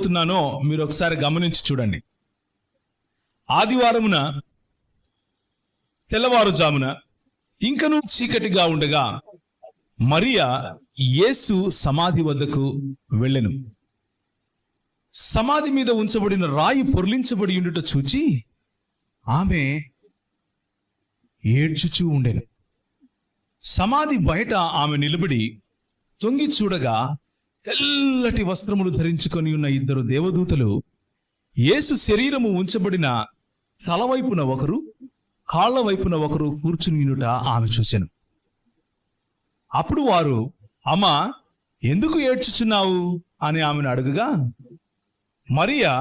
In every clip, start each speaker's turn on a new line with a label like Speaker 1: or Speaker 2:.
Speaker 1: చెప్పబోతున్నానో మీరు ఒకసారి గమనించి చూడండి. ఆదివారమున తెల్లవారుజామున ఇంకనూ చీకటిగా ఉండగా మరియా యేసు సమాధి వద్దకు వెళ్ళెను. సమాధి మీద ఉంచబడిన రాయి పొర్లించబడి ఉండుట చూచి ఆమె ఏడ్చుచూ ఉండెను. సమాధి బయట ఆమె నిలబడి తొంగి చూడగా తెల్లటి వస్త్రములు ధరించుకొని ఉన్న ఇద్దరు దేవదూతలు యేసు శరీరము ఉంచబడిన తల వైపున ఒకరు కాళ్ళ వైపున ఒకరు కూర్చునియుట ఆమె చూశాను అప్పుడు వారు అమ్మ ఎందుకు ఏడ్చుచున్నావు? అని ఆమెను అడుగుగా మరియా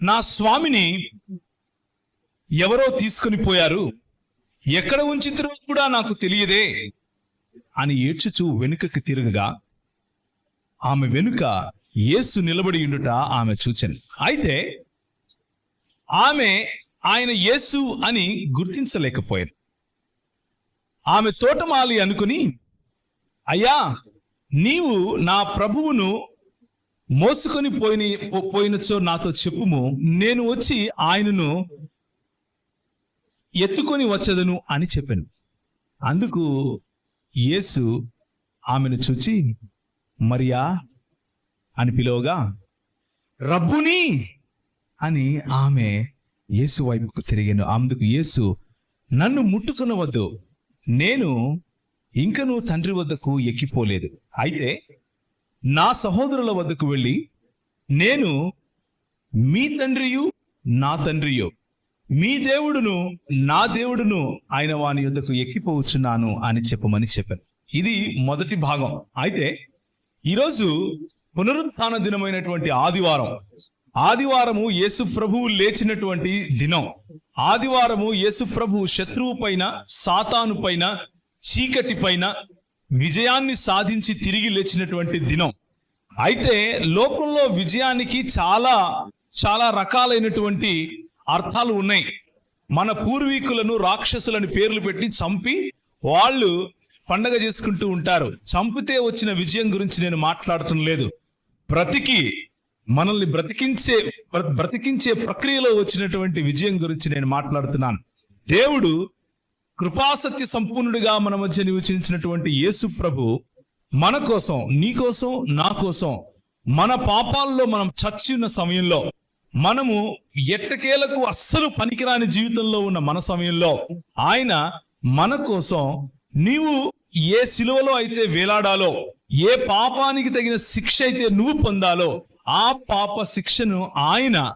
Speaker 1: నా స్వామిని ఎవరో తీసుకొని పోయారు. ఎక్కడ ఉంచితురో కూడా నాకు తెలియదే అని ఏడ్చుచూ వెనుకకి తిరగగా ఆమె వెనుక యేసు నిలబడి ఉండుట ఆమె చూచెను అయితే ఆమె ఆయన యేసు అని గుర్తించలేకపోయారు. ఆమె తోటమాలి అనుకుని అయ్యా నీవు నా ప్రభువును మోసుకొని పోయిన పోయినచో నాతో చెప్పుము. నేను వచ్చి ఆయనను ఎత్తుకొని వచ్చదను అని చెప్పాను. అందుకు యేసు ఆమెను చూచి మరియా అని పిలువగా రబ్బుని అని ఆమె యేసు వైపుకు తిరిగాను. అందుకు యేసు నన్ను ముట్టుకునవద్దు. నేను ఇంకను తండ్రి వద్దకు ఎక్కిపోలేదు. అయితే నా సహోదరుల వద్దకు వెళ్ళి నేను మీ తండ్రియు నా తండ్రియు మీ దేవుడును నా దేవుడును ఆయన వాని యుద్ధకు ఎక్కిపోవచ్చున్నాను అని చెప్పమని చెప్పాను. ఇది మొదటి భాగం. అయితే ఈరోజు పునరుత్థాన దినమైనటువంటి ఆదివారం. ఆదివారము యేసు ప్రభువు లేచినటువంటి దినం. ఆదివారము యేసు ప్రభువు శత్రువు పైన సాతాను పైన చీకటి పైన విజయాన్ని సాధించి తిరిగి లేచినటువంటి దినం. అయితే లోకంలో విజయానికి చాలా చాలా రకాలైనటువంటి అర్థాలు ఉన్నాయి. మన పూర్వీకులను రాక్షసులని పేర్లు పెట్టి చంపి వాళ్ళు పండగ చేసుకుంటూ ఉంటారు. చంపితే వచ్చిన విజయం గురించి నేను మాట్లాడటం లేదు. బ్రతికి మనల్ని బ్రతికించే బ్రతికించే ప్రక్రియలో వచ్చినటువంటి విజయం గురించి నేను మాట్లాడుతున్నాను. దేవుడు కృపాసత్య సంపూర్ణుడిగా మన మధ్య నివసించినటువంటి యేసు ప్రభు మన కోసం నీ కోసం నా కోసం మన పాపాల్లో మనం చచ్చిన ఉన్న సమయంలో మనము ఎట్టకేలకు అస్సలు పనికిరాని జీవితంలో ఉన్న మన సమయంలో ఆయన మన కోసం నీవు ఏ సిలువలో అయితే వేలాడాలో ఏ పాపానికి తగిన శిక్ష అయితే నువ్వు పొందాలో ఆ పాప శిక్షను ఆయన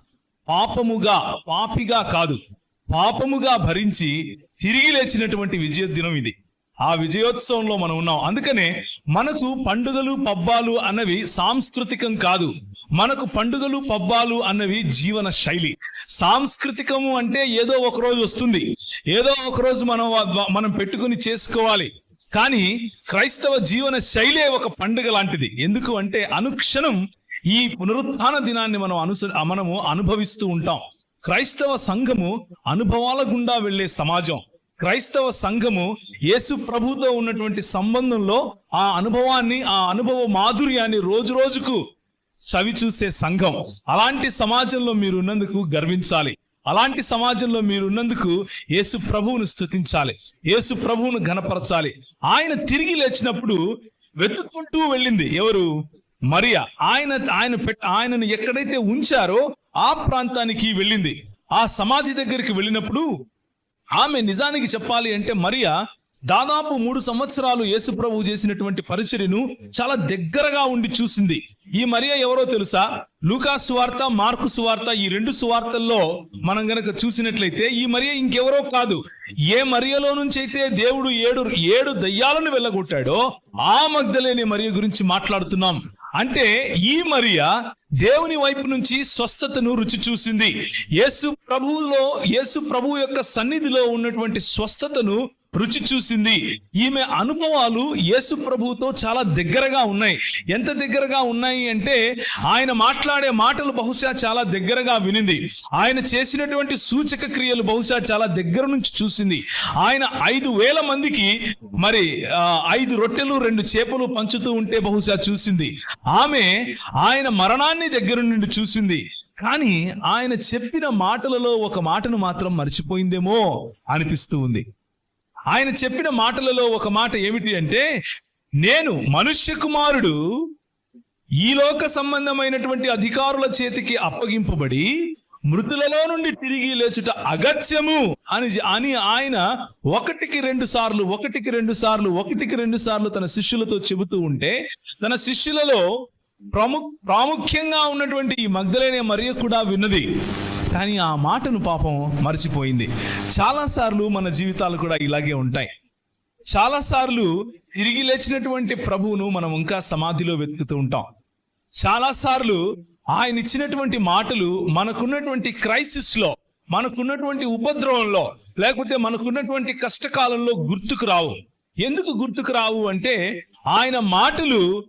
Speaker 1: పాపముగా పాపిగా కాదు పాపముగా భరించి తిరిగి లేచినటువంటి విజయ దినం ఇది. ఆ విజయోత్సవంలో మనం ఉన్నాం. అందుకనే మనకు పండుగలు పబ్బాలు అన్నవి సాంస్కృతికం కాదు. మనకు పండుగలు పబ్బాలు అన్నవి జీవన శైలి. సాంస్కృతికము అంటే ఏదో ఒక రోజు వస్తుంది. ఏదో ఒక రోజు మనం మనం పెట్టుకుని చేసుకోవాలి. కానీ క్రైస్తవ జీవన శైలే ఒక పండుగ లాంటిది. ఎందుకు అంటే అనుక్షణం ఈ పునరుత్థాన దినాన్ని మనం అనుస మనము అనుభవిస్తూ ఉంటాం. క్రైస్తవ సంఘము అనుభవాల గుండా వెళ్ళే సమాజం. క్రైస్తవ సంఘము యేసు ప్రభుతో ఉన్నటువంటి సంబంధంలో ఆ అనుభవాన్ని ఆ అనుభవ మాధుర్యాన్ని రోజు రోజుకు చవి చూసే సంఘం. అలాంటి సమాజంలో మీరు ఉన్నందుకు గర్వించాలి. అలాంటి సమాజంలో మీరు ఉన్నందుకు యేసు ప్రభువును స్తుతించాలి. యేసు ప్రభువును ఘనపరచాలి. ఆయన తిరిగి లేచినప్పుడు వెతుక్కుంటూ వెళ్ళింది ఎవరు? మరియా. ఆయన ఆయన ఆయనను ఎక్కడైతే ఉంచారో ఆ ప్రాంతానికి వెళ్ళింది. ఆ సమాధి దగ్గరికి వెళ్ళినప్పుడు ఆమె నిజానికి చెప్పాలి అంటే మరియా దాదాపు మూడు సంవత్సరాలు యేసు ప్రభు చేసినటువంటి పరిచర్యను చాలా దగ్గరగా ఉండి చూసింది. ఈ మరియా ఎవరో తెలుసా? లూకా సువార్త మార్కు సువార్త ఈ రెండు సువార్తల్లో మనం గనక చూసినట్లయితే ఈ మరియ ఇంకెవరో కాదు. ఏ మరియలో నుంచి అయితే దేవుడు ఏడు ఏడు దయ్యాలను వెళ్ళగొట్టాడో ఆ మగ్ధలేని మరియ గురించి మాట్లాడుతున్నాం. అంటే ఈ మరియా దేవుని వైపు నుంచి స్వస్థతను రుచి చూసింది. యేసు ప్రభువులో యేసు ప్రభువు యొక్క సన్నిధిలో ఉన్నటువంటి స్వస్థతను రుచి చూసింది. ఈమె అనుభవాలు యేసు ప్రభువుతో చాలా దగ్గరగా ఉన్నాయి. ఎంత దగ్గరగా ఉన్నాయి అంటే ఆయన మాట్లాడే మాటలు బహుశా చాలా దగ్గరగా వినింది. ఆయన చేసినటువంటి సూచక క్రియలు బహుశా చాలా దగ్గర నుంచి చూసింది. ఆయన ఐదు వేల మందికి మరి ఐదు రొట్టెలు రెండు చేపలు పంచుతూ ఉంటే బహుశా చూసింది. ఆమె ఆయన మరణాన్ని దగ్గర నుండి చూసింది. కానీ ఆయన చెప్పిన మాటలలో ఒక మాటను మాత్రం మర్చిపోయిందేమో అనిపిస్తూ ఉంది. ఆయన చెప్పిన మాటలలో ఒక మాట ఏమిటి అంటే నేను మనుష్య కుమారుడు ఈ లోక సంబంధమైనటువంటి అధికారుల చేతికి అప్పగింపబడి మృతులలో నుండి తిరిగి లేచుట అగత్యము అని అని ఆయన ఒకటికి రెండు సార్లు ఒకటికి రెండు సార్లు ఒకటికి రెండు సార్లు తన శిష్యులతో చెబుతూ ఉంటే తన శిష్యులలో ప్రము ప్రాముఖ్యంగా ఉన్నటువంటి ఈ మగ్ధులైన మరియ కూడా విన్నది. కానీ ఆ మాటను పాపం మర్చిపోయింది. చాలాసార్లు మన జీవితాలు కూడా ఇలాగే ఉంటాయి. చాలాసార్లు తిరిగి లేచినటువంటి ప్రభువును మనం ఇంకా సమాధిలో వెతుకుతూ ఉంటాం. చాలాసార్లు ఆయన ఇచ్చినటువంటి మాటలు మనకున్నటువంటి క్రైసిస్లో మనకున్నటువంటి ఉపద్రవంలో లేకపోతే మనకున్నటువంటి కష్టకాలంలో గుర్తుకు రావు. ఎందుకు గుర్తుకు రావు అంటే ఆయన మాటలు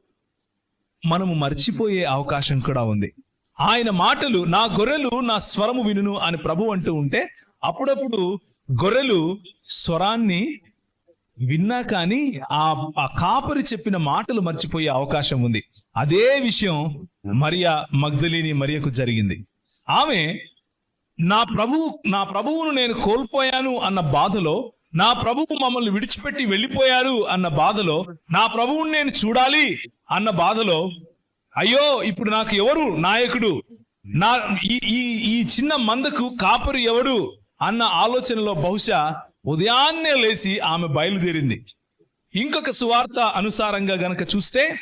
Speaker 1: మనము మర్చిపోయే అవకాశం కూడా ఉంది. ఆయన మాటలు నా గొర్రెలు నా స్వరము వినును అని ప్రభు అంటూ ఉంటే అప్పుడప్పుడు గొర్రెలు స్వరాన్ని విన్నా కానీ ఆ ఆ కాపరి చెప్పిన మాటలు మర్చిపోయే అవకాశం ఉంది. అదే విషయం మరియా మగ్ధలిని మరియకు జరిగింది. ఆమె నా ప్రభువు నా ప్రభువును నేను కోల్పోయాను అన్న బాధలో నా ప్రభువు మమ్మల్ని విడిచిపెట్టి వెళ్ళిపోయారు అన్న బాధలో నా ప్రభువుని నేను చూడాలి అన్న బాధలో అయ్యో ఇప్పుడు నాకు ఎవరు? నాయకుడు. నా ఈ ఈ ఈ చిన్న మందకు కాపరి ఎవడు? అన్న ఆలోచనలో బహుశా ఉదయాన్నే లేచి ఆమె బయలుదేరింది. ఇంకొక సువార్త అనుసారంగా గనక చూస్తే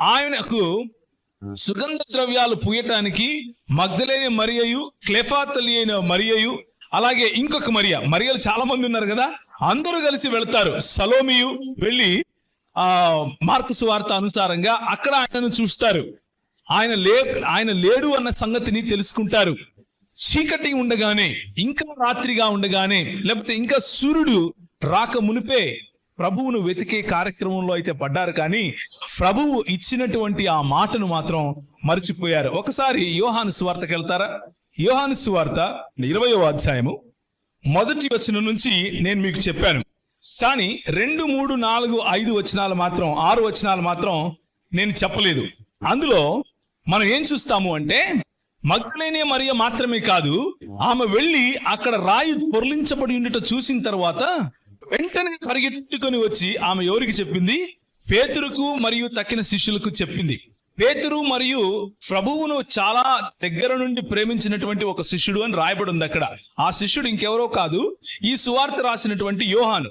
Speaker 1: ఆయనకు సుగంధ ద్రవ్యాలు పూయటానికి మగ్ధలేని మరియయు క్లెఫాతలి అయిన మరియయు అలాగే ఇంకొక మరియ. మరియలు చాలా మంది ఉన్నారు కదా? అందరూ కలిసి వెళ్తారు. సలోమియు వెళ్ళి ఆ మార్కు సువార్త అనుసారంగా అక్కడ ఆయనను చూస్తారు. ఆయన లే ఆయన లేడు అన్న సంగతిని తెలుసుకుంటారు. చీకటి ఉండగానే ఇంకా రాత్రిగా ఉండగానే లేకపోతే ఇంకా సూర్యుడు రాక మునిపే ప్రభువును వెతికే కార్యక్రమంలో అయితే పడ్డారు కానీ ప్రభువు ఇచ్చినటువంటి ఆ మాటను మాత్రం మర్చిపోయారు. ఒకసారి యోహాను సువార్తకి వెళ్తారా? యోహాను సువార్త ఇరవయో అధ్యాయము. మొదటి వచనం నుంచి నేను మీకు చెప్పాను. కానీ రెండు మూడు నాలుగు ఐదు వచనాలు మాత్రం ఆరు వచనాలు మాత్రం నేను చెప్పలేదు. అందులో మనం ఏం చూస్తాము అంటే మగ్ధలేనే మరియ మాత్రమే కాదు ఆమె వెళ్ళి అక్కడ రాయి పొరలించబడి ఉండట చూసిన తర్వాత వెంటనే పరిగెట్టుకొని వచ్చి ఆమె ఎవరికి చెప్పింది? పేతురుకు మరియు తక్కిన శిష్యులకు చెప్పింది. పేతురు మరియు ప్రభువును చాలా దగ్గర నుండి ప్రేమించినటువంటి ఒక శిష్యుడు అని రాయబడి ఉంది అక్కడ. ఆ శిష్యుడు ఇంకెవరో కాదు ఈ సువార్త రాసినటువంటి యోహాను.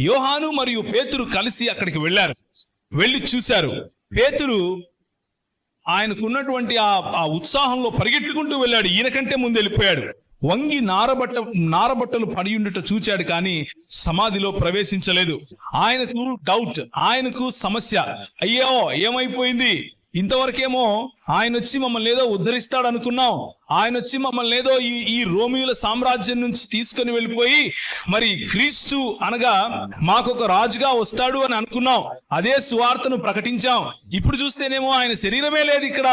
Speaker 1: యోహాను మరియు పేతురు కలిసి అక్కడికి వెళ్ళారు. వెళ్ళి చూశారు. పేతురు ఆయనకున్నటువంటి ఆ ఆ ఉత్సాహంలో పరిగెట్టుకుంటూ వెళ్ళాడు. ఈయన కంటే ముందు వెళ్ళిపోయాడు. వంగి నారబట్ట నారబట్టలు పడి ఉండుట చూచాడు కానీ సమాధిలో ప్రవేశించలేదు. ఆయనకు డౌట్ ఆయనకు సమస్య. అయ్యో ఏమైపోయింది? ఇంతవరకేమో ఆయన వచ్చి మమ్మల్ని ఏదో ఉద్ధరిస్తాడు అనుకున్నాం ఆయన వచ్చి మమ్మల్ని ఏదో ఈ ఈ రోమియుల సామ్రాజ్యం నుంచి తీసుకొని వెళ్ళిపోయి మరి క్రీస్తు అనగా మాకొక రాజుగా వస్తాడు అని అనుకున్నాం. అదే సువార్తను ప్రకటించాం. ఇప్పుడు చూస్తేనేమో ఆయన శరీరమే లేదు ఇక్కడ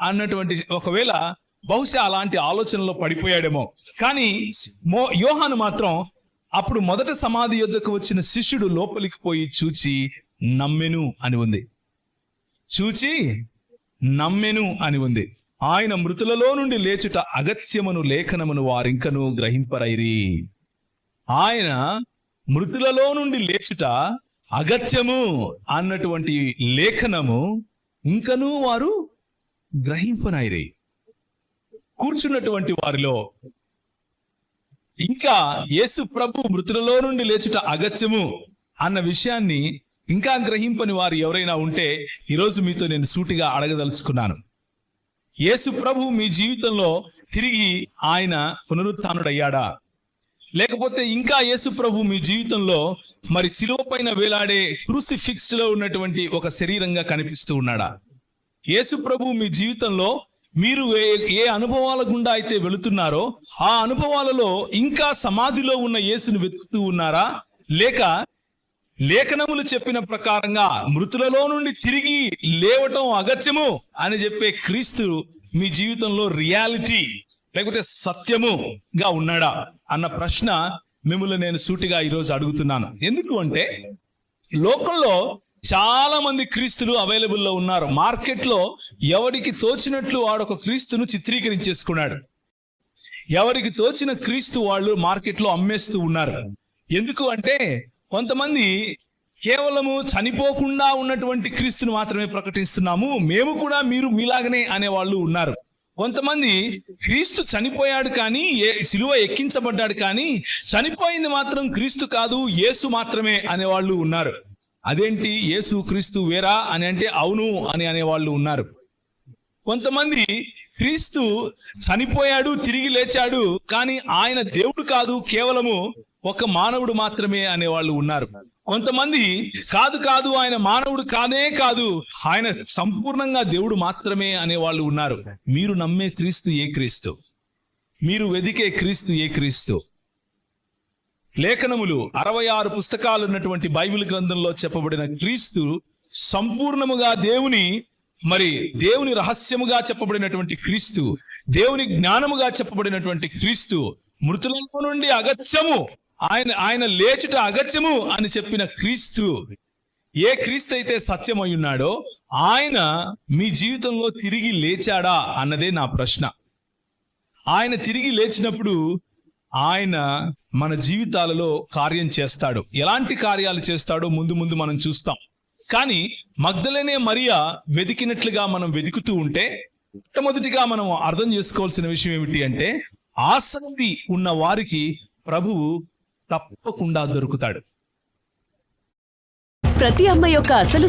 Speaker 1: అన్నటువంటి ఒకవేళ బహుశా అలాంటి ఆలోచనలో పడిపోయాడేమో. కానీ మో యోహాను మాత్రం అప్పుడు మొదట సమాధి యొద్దకు వచ్చిన శిష్యుడు లోపలికి పోయి చూచి నమ్మెను అని ఉంది. చూచి నమ్మెను అని ఉంది. ఆయన మృతులలో నుండి లేచుట అగత్యమును లేఖనమును వారింకను గ్రహింపరైరి. ఆయన మృతులలో నుండి లేచుట అగత్యము అన్నటువంటి లేఖనము ఇంకనూ వారు గ్రహింపనైరి. కూర్చున్నటువంటి వారిలో ఇంకా యేసు ప్రభు మృతులలో నుండి లేచుట అగత్యము అన్న విషయాన్ని ఇంకా గ్రహింపని వారు ఎవరైనా ఉంటే ఈరోజు మీతో నేను సూటిగా అడగదలుచుకున్నాను. యేసు ప్రభు మీ జీవితంలో తిరిగి ఆయన పునరుత్డయ్యాడా? లేకపోతే ఇంకా యేసు ప్రభు మీ జీవితంలో మరి శిలువ పైన వేలాడే క్రూసిఫిక్స్లో ఉన్నటువంటి ఒక శరీరంగా కనిపిస్తూ ఉన్నాడా? యేసు ప్రభు మీ జీవితంలో మీరు ఏ ఏ అనుభవాల గుండా అయితే వెళుతున్నారో ఆ అనుభవాలలో ఇంకా సమాధిలో ఉన్న యేసును వెతుకుతూ ఉన్నారా? లేక లేఖనములు చెప్పిన ప్రకారంగా మృతులలో నుండి తిరిగి లేవటం అగత్యము అని చెప్పే క్రీస్తు మీ జీవితంలో రియాలిటీ లేకపోతే సత్యముగా ఉన్నాడా అన్న ప్రశ్న మిమ్మల్ని నేను సూటిగా ఈరోజు అడుగుతున్నాను. ఎందుకు అంటే లోకంలో చాలా మంది క్రీస్తులు అవైలబుల్లో ఉన్నారు. మార్కెట్లో ఎవరికి తోచినట్లు వాడు ఒక క్రీస్తును చిత్రీకరించేసుకున్నాడు. ఎవరికి తోచిన క్రీస్తు వాళ్ళు మార్కెట్లో అమ్మేస్తూ ఉన్నారు. ఎందుకు అంటే కొంతమంది కేవలము చనిపోకుండా ఉన్నటువంటి క్రీస్తుని మాత్రమే ప్రకటిస్తున్నాము. మేము కూడా మీరు మీలాగనే అనే వాళ్ళు ఉన్నారు. కొంతమంది క్రీస్తు చనిపోయాడు కానీ ఏ సిలువ ఎక్కించబడ్డాడు కానీ చనిపోయింది మాత్రం క్రీస్తు కాదు యేసు మాత్రమే అనేవాళ్ళు ఉన్నారు. అదేంటి? యేసు క్రీస్తు వేరా అని అంటే అవును అని అనేవాళ్ళు ఉన్నారు. కొంతమంది క్రీస్తు చనిపోయాడు తిరిగి లేచాడు కానీ ఆయన దేవుడు కాదు కేవలము ఒక మానవుడు మాత్రమే అనే వాళ్ళు ఉన్నారు. కొంతమంది కాదు కాదు ఆయన మానవుడు కానే కాదు ఆయన సంపూర్ణంగా దేవుడు మాత్రమే అనేవాళ్ళు ఉన్నారు. మీరు నమ్మే క్రీస్తు ఏ క్రీస్తు? మీరు వెదికే క్రీస్తు ఏ క్రీస్తు? లేఖనములు అరవై ఆరు పుస్తకాలు ఉన్నటువంటి బైబిల్ గ్రంథంలో చెప్పబడిన క్రీస్తు సంపూర్ణముగా దేవుని మరి దేవుని రహస్యముగా చెప్పబడినటువంటి క్రీస్తు దేవుని జ్ఞానముగా చెప్పబడినటువంటి క్రీస్తు మృతులలో నుండి అగత్యము. ఆయన ఆయన లేచుట అగత్యము అని చెప్పిన క్రీస్తు ఏ క్రీస్తు అయితే సత్యమై ఉన్నాడో ఆయన మీ జీవితంలో తిరిగి లేచాడా అన్నదే నా ప్రశ్న. ఆయన తిరిగి లేచినప్పుడు ఆయన మన జీవితాలలో కార్యం చేస్తాడు. ఎలాంటి కార్యాలు చేస్తాడో ముందు ముందు మనం చూస్తాం. కానీ మగ్ధలనే మరియా వెతికినట్లుగా మనం వెతుకుతూ ఉంటే మొట్టమొదటిగా మనం అర్థం చేసుకోవాల్సిన విషయం ఏమిటి అంటే ఆసక్తి ఉన్న వారికి ప్రభువు తప్పకుండా దొరుకుతాడు.
Speaker 2: ప్రతి అమ్మ యొక్క అసలు